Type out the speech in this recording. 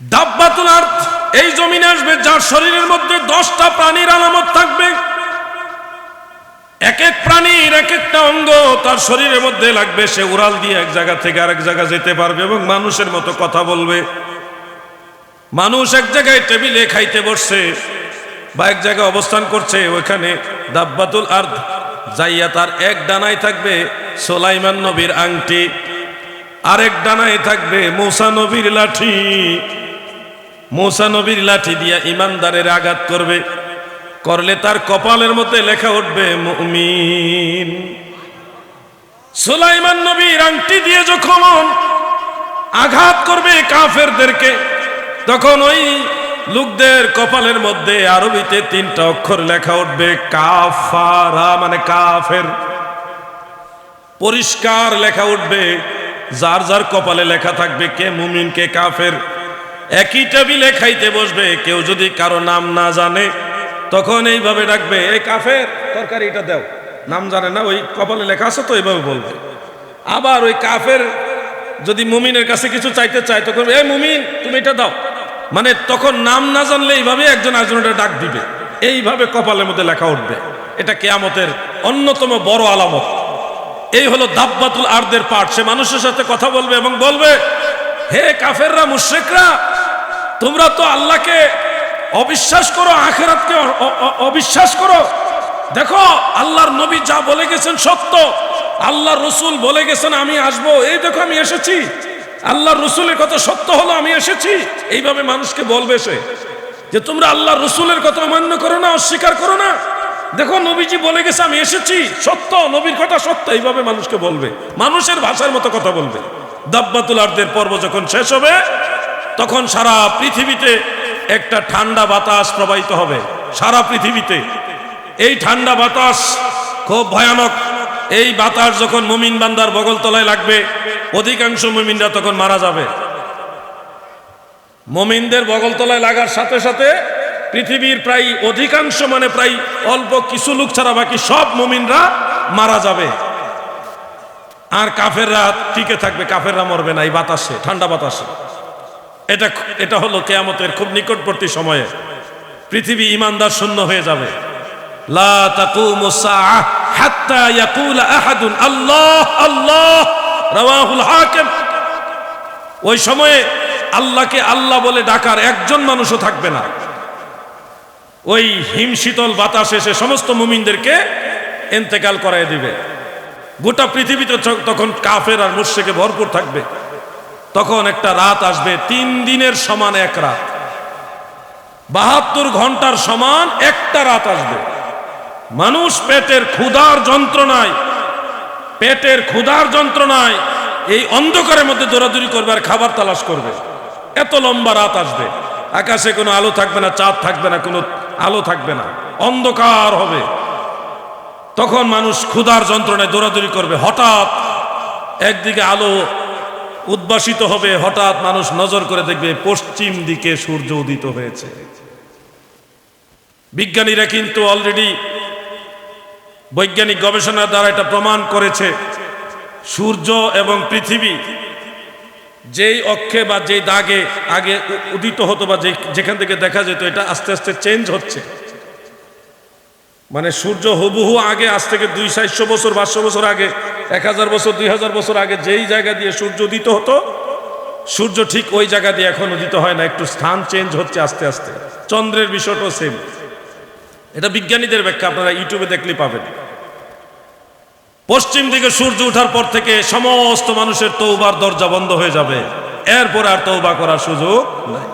দাব্বাতুল আর্থ এই জমিনে আসবে যার শরীরের মধ্যে দশটা প্রাণীর আলামত থাকবে। এক এক প্রাণীর এক একটা অঙ্গ তার শরীরের মধ্যে লাগবে। সে উড়াল দিয়ে এক জায়গা থেকে আরেক জায়গা যেতে পারবে এবং মানুষের মতো কথা বলবে। মানুষ এক জায়গায় টেবিলে খাইতে বসছে বা এক জায়গায় অবস্থান করছে, ওইখানে দাব্বাতুল আর্থ যাইয়া তার এক ডানায় থাকবে সোলাইমান নবীর আংটি, আরেক ডানায় থাকবে মৌসা নবীর লাঠি। মৌসা নবীর লাঠি দিয়া ইমানদারের আঘাত করবে। করলে তার কপালের মধ্যে লেখা উঠবে, মুমিন। সুলাইমান নবীর আংটি দিয়ে যখন আঘাত করবে কাফেরদেরকে, তখন ওই লোকদের কপালের মধ্যে আরবিতে তিনটা অক্ষর লেখা উঠবে, কাফারা মানে কাফের। পরিষ্কার লেখা উঠবে, যার যার কপালে লেখা থাকবে, কে মুমিন, কে কাফের? একই টেবিলে খাইতে বসবে, কেউ যদি কারও নাম না জানে, তখন এইভাবে ডাকবে এই কাফের তরকারি এটা দাও। নাম জানে না, ওই কপালে লেখা আছে তো এইভাবে বলবে। আবার ওই কাফের যদি মুমিনের কাছে কিছু চাইতে চায়, তখন এই মুমিন, তুমি এটা দাও। মানে তখন নাম না জানলে এইভাবে একজন আরেকজনটা ডাক দিবে। এইভাবে কপালের মধ্যে লেখা উঠবে। এটা কেয়ামতের অন্যতম বড় আলামত। এই হলো দাব্বাতুল আর্দের পাঠ। সে মানুষের সাথে কথা বলবে এবং বলবে, হে কাফেররা, মুশ্রিকরা তোমরা তো আল্লাহকে অবিশ্বাস করো, আখেরাতকে অবিশ্বাস করো। দেখো, আল্লাহর নবী যা বলে গেছেন সত্য আল্লাহ রসুল বলে গেছেন আমি আসব। এই দেখো আমি এসেছি। আল্লাহ রসুলের কথা সত্য হলো, আমি এসেছি। এইভাবে মানুষকে বলবে সে যে, তোমরা আল্লাহ রসুলের কথা অমান্য করো না, অস্বীকার করো না। দেখো, নবীজি বলে গেছে, আমি এসেছি। সত্য, নবীর কথা সত্য, এইভাবে মানুষকে বলবে। মানুষের ভাষার মতো কথা বলবে। দাব্বাতুল আর্দের পর্ব যখন শেষ হবে তখন সারা পৃথিবীতে একটা ঠান্ডা বাতাস প্রবাহিত হবে। সারা পৃথিবীতে। এই ঠান্ডা বাতাস খুব ভয়ানক। এই বাতাস যখন মুমিন বান্দার বগল তলায় লাগবে, অধিকাংশ মুমিনরা তখন মারা যাবে। মমিনদের বগলতলায় লাগার সাথে সাথে পৃথিবীর প্রায় অধিকাংশ মানে প্রায় অল্প কিছু লোক ছাড়া বাকি সব মমিনরা মারা যাবে। আর কাফেররা টিকে থাকবে, কাফেররা মরবে না এই বাতাসে, ঠান্ডা বাতাসে। এটা এটা হলো কেয়ামতের খুব নিকটবর্তী সময়ে। পৃথিবী ইমানদার শূন্য হয়ে যাবে। ওই সময়ে আল্লাহকে আল্লাহ বলে ডাকার একজন মানুষও থাকবে না। ওই হিমশীতল বাতাস এসে সমস্ত মুমিনদেরকে এন্তেকাল করায় দিবে। গোটা পৃথিবীতে তখন কাফের আর মুর্শেকে ভরপুর থাকবে। তখন একটা রাত আসবে, তিন দিনের সমান এক রাত। বাহাত্তর ঘণ্টার সমান একটা রাত আসবে। মানুষ পেটের ক্ষুধার যন্ত্রণায়, পেটের ক্ষুধার যন্ত্রণায় এই অন্ধকারের মধ্যে দৌড়াদৌড়ি করবে আর খাবার তালাশ করবে। এত লম্বা রাত আসবে। আকাশে কোনো আলো থাকবে না, চাঁদ থাকবে না, কোনো আলো থাকবে না। অন্ধকার হবে। তখন মানুষ ক্ষুধার যন্ত্রণায় দৌড়াদৌড়ি করবে। হঠাৎ একদিকে আলো উদ্ভাসিত হবে, হঠাৎ মানুষ নজর করে দেখবে পশ্চিম দিকে সূর্য উদিত হয়েছে। বিজ্ঞানীরা কিন্তু অলরেডি বৈজ্ঞানিক গবেষণার দ্বারা এটা প্রমাণ করেছে, সূর্য এবং পৃথিবী যেই অক্ষে বা যেই দাগে আগে উদিত হতো বা যেখান থেকে দেখা যেত, এটা আস্তে আস্তে চেঞ্জ হচ্ছে। মানে সূর্য হুবহু আগে, আজ থেকে দুই চারশো বছর, পাঁচশো বছর আগে এক হাজার বছর, দুই হাজার বছর আগে যেই জায়গা দিয়ে সূর্য উদিত হতো, সূর্য ঠিক ওই জায়গা দিয়ে এখন উদিত হয় না, একটু স্থান চেঞ্জ হচ্ছে আস্তে আস্তে। চন্দ্রের বিষয়টাও সেম এটা বিজ্ঞানীদের ব্যাখ্যা, আপনারা ইউটিউবে দেখলে পাবেন। পশ্চিম দিকে সূর্য ওঠার পর থেকে সমস্ত মানুষের তৌবার দরজা বন্ধ হয়ে যাবে। এরপর আর তৌবা করার সুযোগ নাই।